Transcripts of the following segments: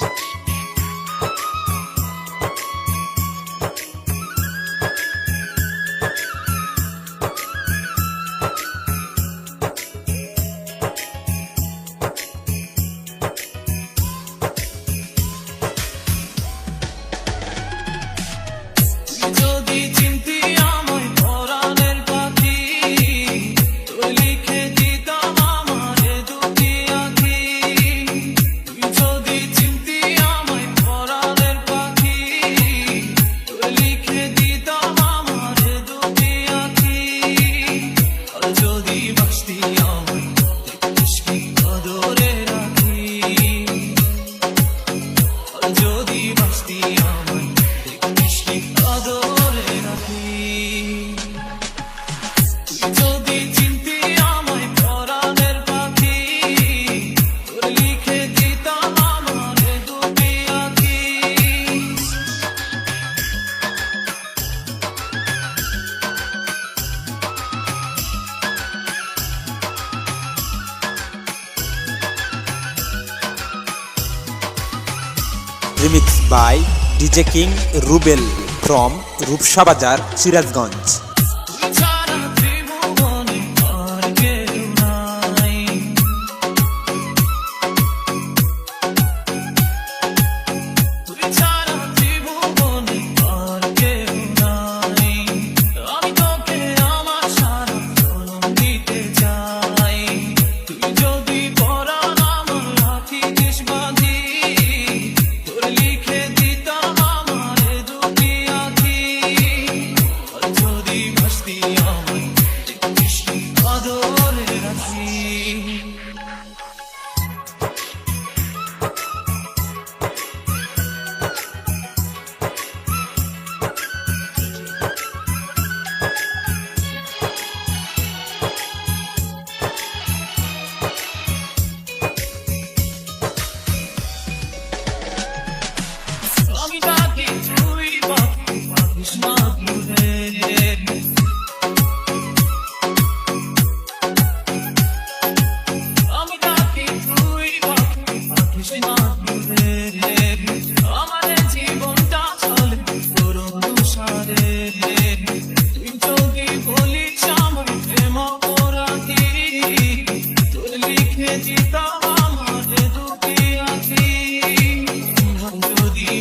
Peace. Remixed by DJ King Rubel from Rupsha Bazar, Sirajganj.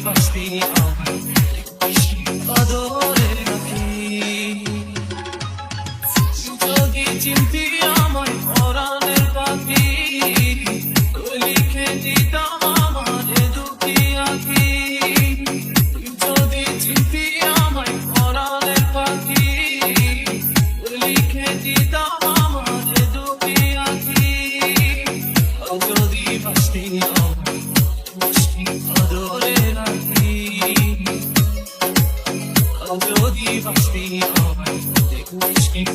basti a me Adore নাকি যদি চিন্তি আমায় পরাণের পাখি লিখে দিতাম আমার দুঃখী আঁকি যদি চিন্তি আমায় পরাণের পাখি লিখে দিতাম আমার দুঃখী আঁকি যদি বাস্তি আমার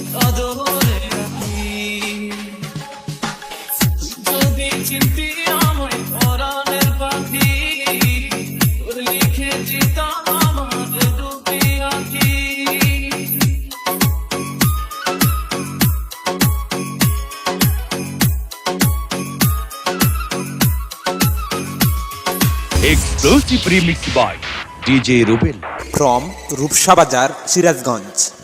exclusive remix by DJ Rubel from Rupsa Bazar Sirajganj